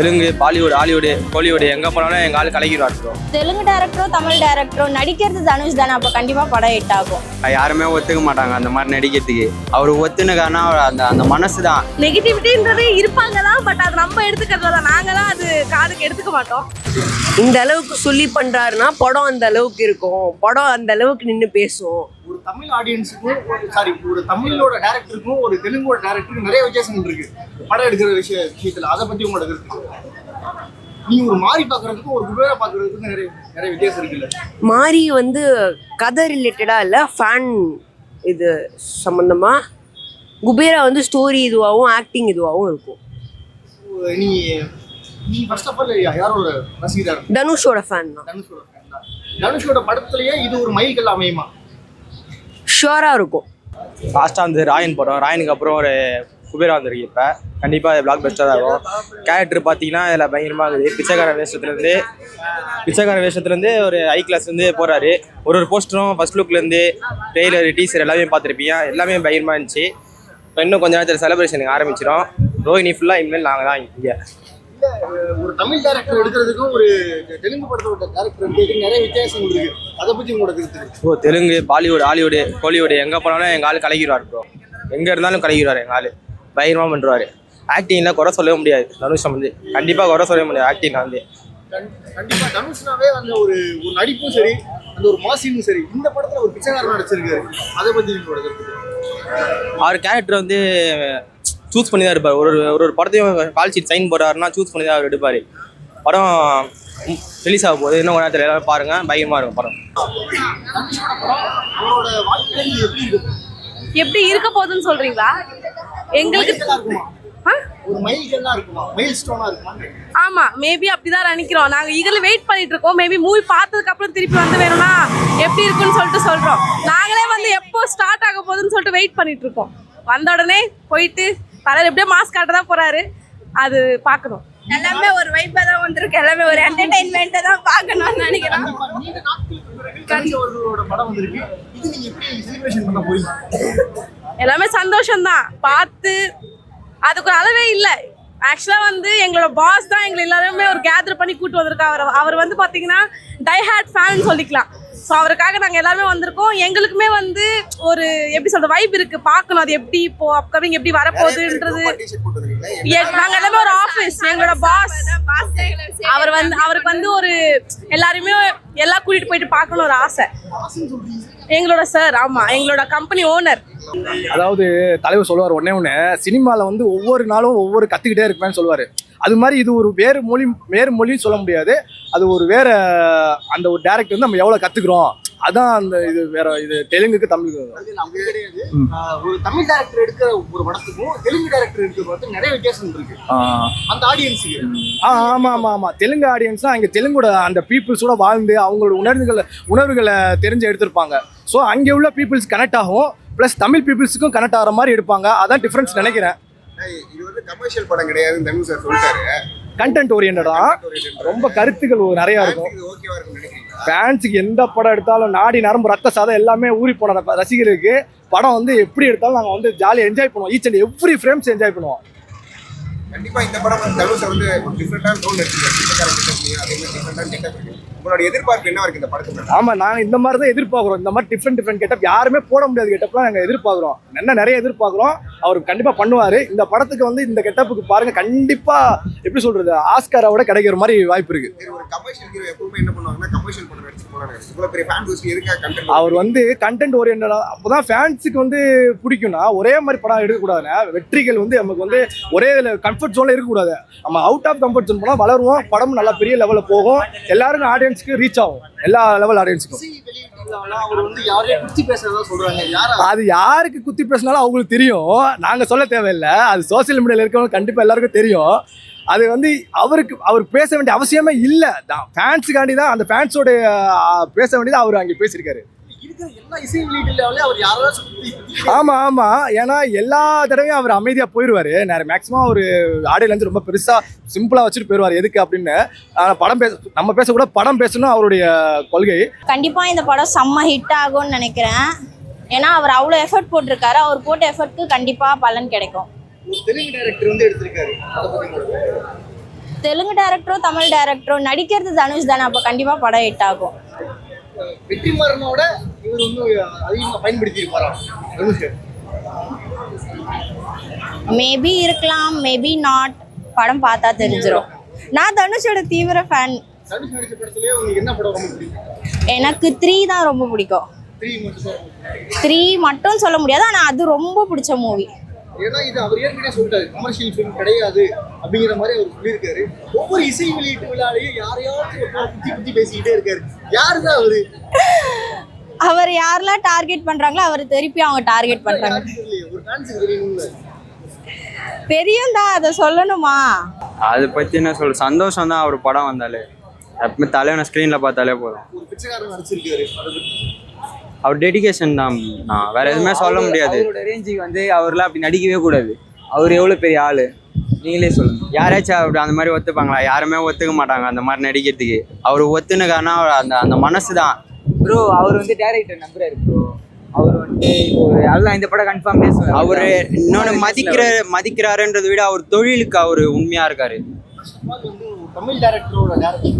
Telugu Bollywood Hollywood Kollywood எங்கே போனாலும் எங்கள் ஆள் கலக்கிடுவார் ப்ரோ தெலுங்கு டேரக்டரோ தமிழ் டேரக்டரோ நடிக்கிறது தனுஷ் தானே அப்போ கண்டிப்பாக படம் ஹிட் ஆகும். யாருமே ஒத்துக்க மாட்டாங்க அந்த மாதிரி நடிக்கிறதுக்கு. அவர் ஒத்துன காரணம் அவர் அந்த அந்த மனசு தான். நெகட்டிவிட்டின்றது இருப்பாங்க தான் பட் அது நம்ம எடுத்துக்கிறதுல தான். நாங்க தான் அது காதுக்கு எடுத்துக்க மாட்டோம். இந்த அளவுக்கு சொல்லி பண்றாருன்னா படம் அந்த அளவுக்கு இருக்கும். படம் அந்த அளவுக்கு நின்று பேசும். ஒரு தமிழ் ஆடியன்ஸுக்கும் சாரி ஒரு தமிழோட டேரக்டருக்கும் ஒரு தெலுங்கோட டேரக்டருக்கும் நிறைய வித்தியாசங்கள் இருக்கு. படம் எடுக்கிற விஷய விஷயத்துல. அதை பத்தி உங்களோட கருத்து. நீங்க ஒரு மாறி பாக்குறதுக்கும் ஒரு குபேரா பாக்குறதுக்கும் நிறைய நிறைய வித்தியாசம் இருக்குல்ல? மாறி வந்து கதை ரிலேட்டடா இல்ல ஃபேன் இது சம்பந்தமா குபேரா வந்து ஸ்டோரி இதுவாகவும் ஆக்டிங் இதுவாகவும் இருக்கும். நீ நீ ஃபர்ஸ்ட் ஆஃப் ஆல் யாரோட ரசிகரா இருக்கு தனுஷோட ஃபேன் தான். தனுஷோட fan தான். தனுஷோட படத்துலயே இது ஒரு மைல்கல் அமையுமா? ஷுவராக இருக்கும். லாஸ்ட்டாக வந்து ராயன் படம். ராயனுக்கு அப்புறம் ஒரு குபேரா வந்திருக்கு இப்போ. கண்டிப்பாக அது பிளாக் பெஸ்ட்டாக தான் இருக்கும். கேரக்டர் பார்த்தீங்கன்னா இதில் பயங்கரமாக இருக்குது. பிச்சைக்கார வேஷத்துலேருந்து பிச்சைக்கார வேஷத்துலேருந்து ஒரு ஹை கிளாஸ்லேருந்து போகிறாரு ஒரு ஒரு போஸ்டரும் ஃபர்ஸ்ட் லுக்லேருந்து ட்ரெய்லர் டீசர் எல்லாமே பார்த்துருப்பீங்க. எல்லாமே பயங்கரமாக இருந்துச்சு. இப்போ இன்னும் கொஞ்ச நேரத்தில் செலிப்ரேஷனுக்கு ஆரம்பிச்சிடும் ரோஹினி ஃபுல்லாக இனிமேல் நாங்கள் தான் இங்கே. ஒரு தமிழ் டேரக்டர் எடுக்கிறதுக்கும் ஒரு தெலுங்கு படத்தோட டேரக்டர் எடுக்கிறதுக்கும் நிறைய வித்தியாசங்கள் இருக்கு. அதை பத்தி உங்களோட கருத்து bro Telugu Bollywood Hollywood Kollywood எங்கே போனாலும் எங்கள் ஆள் கலக்கிடுவார் ப்ரோ எங்கே இருந்தாலும் கலக்கிடுவார் எங்கள் ஆள். பயங்கரமாக பண்ணுறாரு ஆக்டிங்கில் குறை சொல்லவே முடியாது. தனுஷம் வந்து கண்டிப்பாக குறை சொல்லவே முடியாது ஆக்டிங் வந்து. கண்- கண்டிப்பா தனுஷ்னாவே அந்த ஒரு ஒரு நடிப்பும் சரி அந்த ஒரு மாசியும் சரி இந்த படத்துல ஒரு பிச்சைக்காரன் நடிச்சிருக்காரு. அதை பத்தி கருத்து அவர் கேரக்டர் வந்து சூஸ் பண்ணி தான் இருப்பார் ஒரு ஒரு- ஒரு படத்தையும் கால் ஷீட் சைன் போடுறாருன்னா சூஸ் பண்ணி தான் அவர் எடுப்பார். படம் ரிலீஸ் ஆக போகுது. இன்னும் கொஞ்ச நேரத்தில் எல்லாரும் பாருங்கள் பயங்கரமாக இருக்கும் படம். எப்படி இருக்க போகுதுன்னு சொல்றீங்களா? எங்களுக்கு ஆமா மேபி அப்படிதான் நினைக்கிறோம். நாங்க ஈகல் வெயிட் பண்ணிட்டு இருக்கோம். மேபி மூவி பார்த்ததுக்கு அப்புறம் திருப்பி வந்து வேணும்னா எப்படி இருக்குன்னு சொல்லிட்டு சொல்றோம். நாங்களே வந்து எப்போ ஸ்டார்ட் ஆக போகுதுன்னு சொல்லிட்டு வெயிட் பண்ணிட்டு இருக்கோம். வந்த உடனே போயிட்டு தலைவர் எப்படியோ மாஸ்க் காட்ட தான் போறாரு. அது பார்க்கணும். எல்லாமே ஒரு வைப்பாக தான் வந்திருக்கு. எல்லாமே ஒரு என்டர்டைன்மெண்ட்டை தான் பார்க்கணும்னு நினைக்கிறேன் வந்திருக்கு. எல்லாமே சந்தோஷம்தான். பார்த்து அதுக்கு ஒரு அளவே இல்லை. ஆக்சுவலாக வந்து எங்களோட பாஸ் தான் எங்களை எல்லாருமே ஒரு கேதர் பண்ணி கூட்டு வந்திருக்காரு. அவர் அவர் வந்து பார்த்தீங்கன்னா டைஹாட் ஃபேன் சொல்லிக்கலாம். ஸோ அவருக்காக நாங்கள் எல்லாருமே வந்திருக்கோம். எங்களுக்குமே வந்து ஒரு எப்படி சொல்றது வைப் இருக்கு. பார்க்கணும் அது எப்படி இப்போ அப்கமிங் எப்படி வரப்போகுதுன்றது. எ- நாங்க எல்லாமே ஒரு ஆஃபீஸ் எங்களோட பாஸ் அவர் வந்து அவருக்கு வந்து ஒரு எல்லாருமே எல்லாம் கூட்டிட்டு போயிட்டு பார்க்கணும் ஒரு ஆசை. எங்களோட சார் ஆமா எங்களோட கம்பெனி ஓனர் அதாவது தலைவர் சொல்லுவார் ஒன்னே ஒன்று சினிமாவில் வந்து ஒவ்வொரு நாளும் ஒவ்வொரு கற்றுக்கிட்டே இருப்பேன்னு சொல்லுவார். அது மாதிரி இது ஒரு வேறு மொழி வேறு மொழின்னு சொல்ல முடியாது. அது ஒரு வேற அந்த ஒரு டேரக்டர் வந்து நம்ம எவ்வளோ கற்றுக்குறோம் அதான் அந்த இது வேற இது தெலுங்குக்கு தமிழுக்கு கிடையாது. ஒரு தமிழ் டேரக்டர் எடுக்கிற ஒரு படத்துக்கும் தெலுங்கு டேரக்டர் எடுக்கிற படத்துக்கும் நிறைய வித்தியாசம் இருக்கு. அந்த ஆடியன்ஸுக்கு ஆ ஆமாம் ஆமாம் ஆமாம் தெலுங்கு ஆடியன்ஸ்லாம் அங்கே தெலுங்கோட அந்த பீப்புள்ஸோட வாழ்ந்து அவங்களோட உணர்வுகளை உணர்வுகளை தெரிஞ்சு எடுத்திருப்பாங்க ஸோ அங்கே உள்ள பீப்புள்ஸ் கனெக்ட் ஆகும். ப்ளஸ் தமிழ் பீப்புள்ஸுக்கும் கனெக்ட் ஆகிற மாதிரி எடுப்பாங்க. அதான் டிஃப்ரென்ஸ் நினைக்கிறேன். இது வந்து கமர்ஷியல் படம் கிடையாதுன்னு தனு சார் சொல்லிட்டாரு. கண்டென்ட் ஓரியன்டா ரொம்ப கருத்துக்கள் நிறையா இருக்கும். ஃபேன்ஸுக்கு எந்த படம் எடுத்தாலும் நாடி நரம்பு ரத்த சாதம் எல்லாமே ஊறி போன ர- ரசிகருக்கு படம் வந்து எப்படி எடுத்தாலும் நாங்கள் வந்து ஜாலியாக என்ஜாய் பண்ணுவோம். Each and every frames enjoy பண்ணுவோம். கண்டிப்பா இந்த படம் வந்து தனுஷ் வந்து டிஃப்ரெண்டான ரோல் எடுத்துருக்காரு அதே மாதிரி டிஃப்ரெண்டான கெட்டப் இருக்கு. உங்களோட எதிர்பார்ப்பு என்ன இருக்கு இந்த படத்துக்கு ஆமாம் நாங்கள் இந்த மாதிரி தான் எதிர்பார்க்குறோம். இந்த மாதிரி டிஃப்ரெண்ட் டிஃப்ரெண்ட் கெட்டப் யாருமே போட முடியாது. கெட்டப்லாம் நாங்கள் எதிர்பார்க்குறோம். என்ன நிறைய எதிர்பார்க்குறோம். அவர் கண்டிப்பாக பண்ணுவார். இந்த படத்துக்கு வந்து இந்த கெட்டப்புக்கு பாருங்கள் கண்டிப்பாக எப்படி சொல்கிறது ஆஸ்காரோட கிடைக்கிற மாதிரி வாய்ப்பு இருக்குது சரி ஒரு கமர்ஷியல் ஹீரோ எப்பவுமே என்ன பண்ணுவாங்கன்னா கமர்ஷியல் படம் அவர் வந்து கண்டென்ட் ஓரியன்டா அப்போதான் ஃபேன்ஸுக்கு வந்து பிடிக்கும்னா ஒரே மாதிரி படம் எடுக்கக்கூடாதுண்ணே. வெற்றிகள் வந்து நமக்கு வந்து ஒரே இதில் கம்ஃபர்ட் ஜோனில் இருக்கக்கூடாது. நம்ம அவுட் ஆஃப் கம்ஃபர்ட் ஜோன் போனால் வளருவோம். படம் நல்லா பெரிய லெவலில் போகும். எல்லாருக்கும் ஆடியன்ஸுக்கு ரீச் ஆகும். எல்லா லெவல் ஆடியன்ஸுக்கும் அது யாருக்கு குத்தி பேசினாலும் அவங்களுக்கு தெரியும். நாங்கள் சொல்ல தேவையில்லை. அது சோஷியல் மீடியாவில் இருக்கவங்க கண்டிப்பாக எல்லாருக்கும் தெரியும். அது வந்து அவருக்கு அவர் பேச வேண்டிய அவசியமே இல்லை. ஃபேன்ஸுக்காண்டி தான் அந்த ஃபேன்ஸோட பேச வேண்டியது அவர் அங்கே பேசியிருக்காரு. இருக்கிற எல்லா இசை வெளியீட்டுலாவே அவர் யாராச்சும் குத்தி- குத்தி ஆமா ஆமா. ஏன்னா எல்லா தடவையும் அவர் அமைதியா போயிடுவாரு நிறைய மேக்ஸிமம் அவர் ஆடியோல இருந்து ரொம்ப பெருசா சிம்பிளா வச்சுட்டு போயிடுவார் எதுக்கு அப்படின்னு படம் பேச நம்ம பேசக்கூட படம் பேசணும் அவருடைய கொள்கை. கண்டிப்பாக இந்த படம் செம்ம ஹிட் ஆகும்னு நினைக்கிறேன். ஏன்னா அவர் அவ்வளோ எஃபர்ட் போட்டிருக்காரு. அவர் போட்ட எஃபர்ட்க்கு கண்டிப்பாக பலன் கிடைக்கும். தெலுங்கு டைரக்டர் வந்து எடுத்திருக்காரு? தெலுங்கு டேரக்டரோ தமிழ் டேரக்டரோ நடிக்கிறது தனுஷ் தானே. அப்போ கண்டிப்பாக படம் ஹிட் ஆகும். வெற்றிமாறனோட இவர் வந்து அதிகமாக பயன்படுத்தி இருப்பாரா தனுஷ் மேபி இருக்கலாம் மேபி நாட் படம் பார்த்தா தெரிஞ்சிடும் நான் தனுஷோட தீவிர ஃபேன் தனுஷ் நடிச்ச படத்துலயே உங்களுக்கு என்ன படம் ரொம்ப பிடிக்கும்? எனக்கு த்ரீ தான் ரொம்ப பிடிக்கும். த்ரீ மட்டும் சொல்ல முடியாது ஆனால் அது ரொம்ப பிடிச்ச மூவி ஏன்னா இது அவர் ஏற்கனவே சொல்லிட்டாரு கமர்ஷியல் ஃபிலிம் கிடையாது. அப்படிங்கிற மாதிரி அவர் சொல்லியிருக்காரு. ஒவ்வொரு இசை வெளியீட்டு விழாலையும் யாரையாச்சும் ஒருத்தர் குத்தி குத்தி பேசிக்கிட்டே இருக்காரு. யாரு தான் அவரு? அவர் யாரெல்லாம் டார்கெட் பண்ணுறாங்களோ அவர் திருப்பி அவங்க டார்கெட் தெரியலையே. ஒரு தெரியும் தான் அதை சொல்லணுமா? அதை பற்றி என்ன சொல்ற சந்தோஷம் தான் அவர் படம் வந்தாலே. எப்பவுமே தலைவனை ஸ்க்ரீனில் பார்த்தாலே போதும். பத்தி அவர் டெடிகேஷன் தான் நான் வேற எதுவுமே சொல்ல முடியாது. அவரோட ரேஞ்சுக்கு வந்து அவர்லாம் அப்படி நடிக்கவே கூடாது. அவர் எவ்வளோ பெரிய ஆளு? நீங்களே சொல்லுங்க. யாராச்சும் அப்படி அந்த மாதிரி ஒத்துப்பாங்களா? யாருமே ஒத்துக்க மாட்டாங்க அந்த மாதிரி நடிக்கிறதுக்கு. அவர் ஒத்துனுக்கானா அவர் அந்த அந்த மனசு தான் ப்ரோ அவர் வந்து டேரக்டர் நம்புறாரு ப்ரோ அவர் வந்து அதுதான் இந்த படம் கன்ஃபார்ம் அவர் இன்னொன்று மதிக்கிற மதிக்கிறாருன்றதை விட அவர் தொழிலுக்கு அவர் உண்மையா இருக்காரு. தமிழ் டேரக்டரோட டேரக்டர்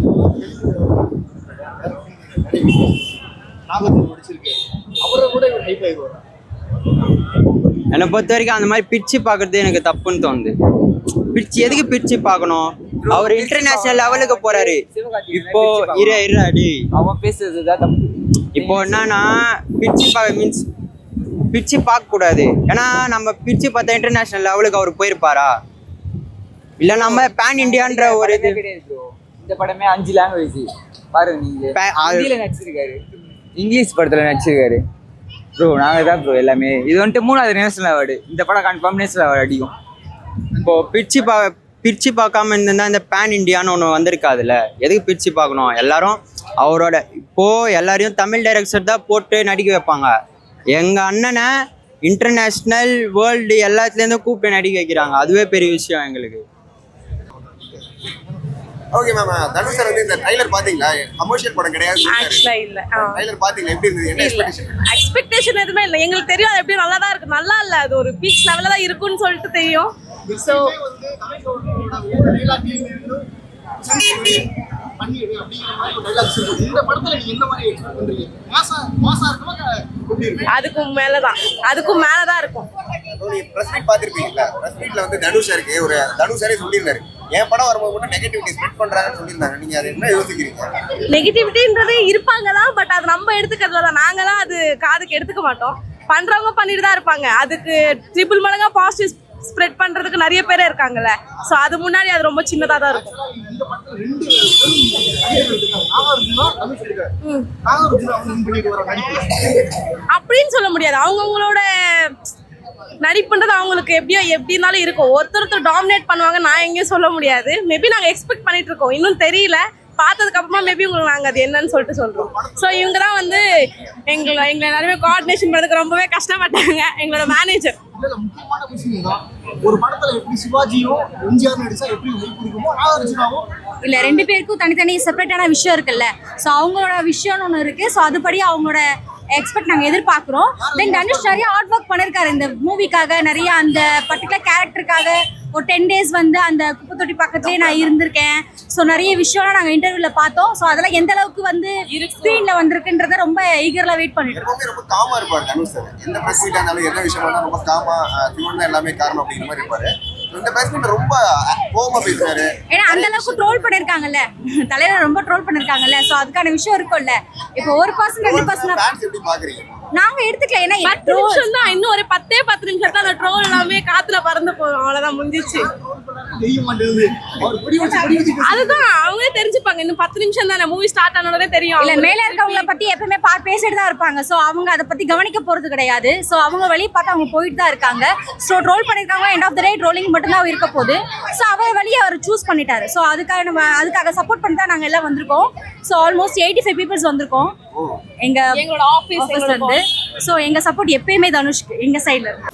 அவரை கூட இவர் ஹைப் ஆயிடுவார்? என்னை பொறுத்த வரைக்கும் அந்த மாதிரி பிரிச்சு பார்க்கறது எனக்கு தப்புன்னு தோணுது. பிரிச்சு எதுக்கு பிரிச்சு பார்க்கணும்? அவர் இன்டர்நேஷனல் லெவலுக்கு போறாரு. இப்போ இரு இரு அடி. அவன் பேசுறது தான் தப்பு. இப்போ என்னன்னா பிரிச்சு பார்க்க மீன்ஸ் பிரிச்சு பார்க்க கூடாது ஏன்னா நம்ம பிரிச்சு பார்த்தா இன்டர்நேஷனல் லெவலுக்கு அவர் போயிருப்பாரா? இல்ல நம்ம பேன் இந்தியான்ற ஒரு இது. இந்த படமே அஞ்சு லாங்குவேஜ் பாருங்க நீங்க. நடிச்சிருக்காரு. இங்கிலீஷ் படத்துல நடிச்சிருக்காரு. ப்ரோ நாங்கள் தான் ப்ரோ எல்லாமே. இது வந்துட்டு மூணாவது நேஷனல் அவார்டு இந்த படம் கன்ஃபார்ம் நேஷனல் அவார்டு அடிக்கும். இப்போ பிரிச்சு பா பிரிச்சு பார்க்காம இருந்திருந்தா இந்த பேன் இண்டியான்னு ஒன்று வந்திருக்காதுல்ல? எதுக்கு பிரிச்சு பார்க்கணும்? எல்லாரும் அவரோட இப்போது எல்லாரையும் தமிழ் டைரக்டர் தான் போட்டு நடிக்க வைப்பாங்க. எங்கள் அண்ணனை இன்டர்நேஷ்னல் வேர்ல்டு எல்லாத்துலேருந்தும் கூப்பிட்டு நடிக்க வைக்கிறாங்க. அதுவே பெரிய விஷயம் எங்களுக்கு. ஓகே மேம் தனுஷ் சார் வந்து இந்த ட்ரைலர் பாத்தீங்களா? கமர்ஷியல் படம் கிடையாது ஆக்சுவலா இல்ல. ட்ரைலர் பாத்தீங்களா? எப்படி இருந்தது? என்ன எக்ஸ்பெக்டேஷன் எக்ஸ்பெக்டேஷன் எதுவுமே இல்லை. எங்களுக்கு தெரியும் அது எப்படி நல்லா தான் இருக்கு. நல்லா இல்ல. அது ஒரு பீச் லெவலில் தான் இருக்கும்னு சொல்லிட்டு தெரியும். இருக்கு அதுக்கும் மேலே தான் அதுக்கும் மேலே தான் இருக்கும் பிரஸ் மீட் பாத்திருப்பீங்களா பிரஸ் மீட்ல வந்து தனுஷ் இருக்கு ஒரு தனுஷ் சாரே சொல்லியிருந்தாரு. என் படம் வரும்போது மட்டும் நெகட்டிவிட்டி ஸ்ப்ரெட் பண்றாங்கன்னு சொல்லியிருந்தாங்க. நீங்க அதை என்ன யோசிக்கிறீங்க? நெகட்டிவிட்டின்றது இருப்பாங்க தான் பட் அது நம்ம எடுத்துக்கிறதுல தான். நாங்களாம் அது காதுக்கு எடுத்துக்க மாட்டோம். பண்றவங்க பண்ணிட்டு தான் இருப்பாங்க. அதுக்கு ட்ரிபிள் மடங்கா பாசிட்டிவ் ஸ்ப்ரெட் பண்றதுக்கு நிறைய பேர் இருக்காங்கல்ல. ஸோ அது முன்னாடி அது ரொம்ப சின்னதாக தான் இருக்கும். அப்படின்னு சொல்ல முடியாது. அவங்கவுங்களோட நடிப்புன்றது அவங்களுக்கு எப்படியோ எப்படி இருந்தாலும் இருக்கும். ஒருத்தர் ஒருத்தர் டாமினேட் பண்ணுவாங்க நான் எங்கேயும் சொல்ல முடியாது. மேபி நாங்கள் எக்ஸ்பெக்ட் பண்ணிட்டு இருக்கோம். இன்னும் தெரியல. பார்த்ததுக்கு அப்புறமா மேபி உங்களுக்கு நாங்கள் அது என்னன்னு சொல்லிட்டு சொல்கிறோம் ஸோ இவங்க தான் வந்து எங்களை எங்களை எல்லாருமே கோஆர்டினேஷன் பண்ணுறதுக்கு ரொம்பவே கஷ்டப்பட்டாங்க. எங்களோட மேனேஜர் இல்ல இல்ல முக்கியமான விஷயம் தான் ஒரு படத்துல எப்படி சிவாஜியும் எம்ஜிஆர் நடிச்சா எப்படி நாகார்ஜுனாவும் இல்ல ரெண்டு பேருக்கும் தனித்தனி செப்பரேட்டான விஷயம் இருக்குல்ல. ஸோ அவங்களோட விஷயம்னு ஒன்று இருக்கு. ஸோ அதுபடி அவங்களோட எக்ஸ்பெக்ட் நாங்கள் எதிர்பார்க்குறோம். தென் தனுஷ் நிறைய ஆர்ட் ஒர்க் பண்ணியிருக்காரு இந்த மூவிக்காக நிறைய அந்த பர்டிகுலர் கேரக்டருக்காக ஒரு டென் டேஸ் வந்து அந்த குப்பை தொட்டி பக்கத்துலேயே நான் இருந்திருக்கேன். ஸோ நிறைய விஷயம்லாம் நாங்கள் இன்டர்வியூவில் பார்த்தோம். ஸோ அதெல்லாம் எந்த அளவுக்கு வந்து ஸ்க்ரீனில் வந்திருக்குன்றத ரொம்ப ஈகரில் வெயிட் பண்ணிட்டு இருக்கோம். ரொம்ப காமா இருப்பாரு தனுஷ் சார். எந்த பிரஸ் மீட்டா இருந்தாலும் என்ன விஷயமா ரொம்ப காமா சிவன் தான் எல்லாமே காரணம் அப்படிங்கிற மாதிரி இருப்பாரு. பிரஸ் மீட் ரொம்ப கோவமா பேசுறாரு. ஏன்னா அந்த அளவுக்கு ட்ரோல் பண்ணியிருக்காங்கல்ல தலைவர் ரொம்ப ட்ரோல் பண்ணியிருக்காங்கல்ல ஸோ அதுக்கான விஷயம் இருக்கும்ல. இப்போ ஒரு பர்சன் ரெண்டு பர்சன் ஃபேன்ஸ் எப்படி பாக்குறீங்க? நாங்கள் எடுத்துக்கல. ஏன்னா பத்து நிமிஷம் தான் இன்னும் ஒரு பத்தே பத்து நிமிஷம் தான் அந்த ட்ரோல் எல்லாமே காத்துல பறந்து போகும். அவ்வளவுதான் முடிஞ்சிச்சு. தெரிய மாட்டேங்குது அவர் பிடி வச்சு பிடி வச்சு பேசுறாரு. அதுதான் அவங்களே தெரிஞ்சுப்பாங்க. இன்னும் பத்து நிமிஷம் தானே? மூவி ஸ்டார்ட் ஆனோடனே தெரியும் இல்ல. மேல இருக்கவங்கள பத்தி எப்பவுமே பா பேசிட்டு தான் இருப்பாங்க. சோ அவங்க அதை பத்தி கவனிக்க போறது கிடையாது. சோ அவங்க வெளியே பார்த்து அவங்க போயிட்டு தான் இருக்காங்க. சோ ட்ரோல் பண்ணிருக்காங்க. End of the day trolling மட்டும் தான் இருக்க போகுது. சோ அவர் வழியை அவர் சூஸ் பண்ணிட்டாரு. சோ அதுக்காக நம்ம அதுக்காக சப்போர்ட் பண்ணி தான் நாங்க எல்லாம் வந்திருக்கோம். So almost eighty five peoples வந்திருக்கோம் எங்க எங்களோட ஆஃபீஸ் ஆஃபீஸ்ல இருந்து. சோ எங்க சப்போர்ட் எப்பயுமே தனுஷ்க்கு எங்க சைடுல இருந்து.